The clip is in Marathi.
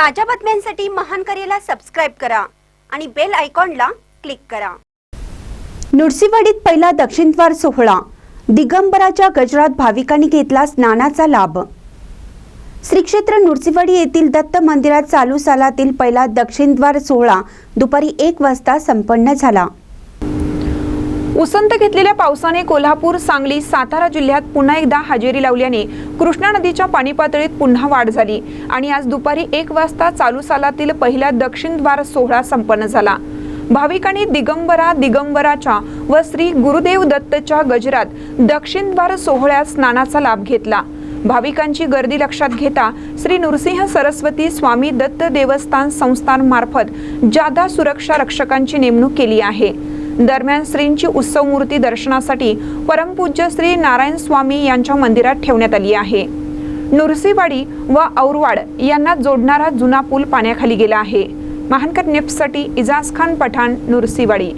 ताज्या बातम्यांसाठी महान करेला सबस्क्राईब करा आणि बेल आयकॉनला क्लिक करा. नृसिंहवाडीत पहिला दक्षिणद्वार सोहळा. दिगंबराच्या गजरात भाविकांनी घेतला स्नानाचा लाभ. श्री क्षेत्र नृसिंहवाडी येथील दत्त मंदिरात चालू सालातील पहिला दक्षिणद्वार सोहळा दुपारी एक वाजता संपन्न झाला. उसंत घेतलेल्या पावसाने कोल्हापूर सांगली सातारा जिल्ह्यात पुन्हा एकदा हजेरी लावल्याने कृष्णा नदीच्या पाणी पातळीत पुन्हा वाढ झाली आणि आज दुपारी एक वाजता चालू सालातील पहिला दक्षिण द्वार सोहळा संपन्न झाला. भाविकांनी दिगंबरा दिगंबराच्या व श्री गुरुदेव दत्तच्या गजरात दक्षिण द्वार सोहळ्यात स्नानाचा लाभ घेतला. भाविकांची गर्दी लक्षात घेता श्री नृसिंह सरस्वती स्वामी दत्त देवस्थान संस्थान मार्फत जादा सुरक्षा रक्षकांची नेमणूक केली आहे. दरम्यान श्रींची उत्सव मूर्ती दर्शनासाठी परमपूज्य श्री नारायण स्वामी यांच्या मंदिरात ठेवण्यात आली आहे. नुरसीवाडी व औरवाड यांना जोडणारा जुना पूल पाण्याखाली गेला आहे. महानकर नेप्ससाठी इजाज खान पठाण नुरसीवाडी.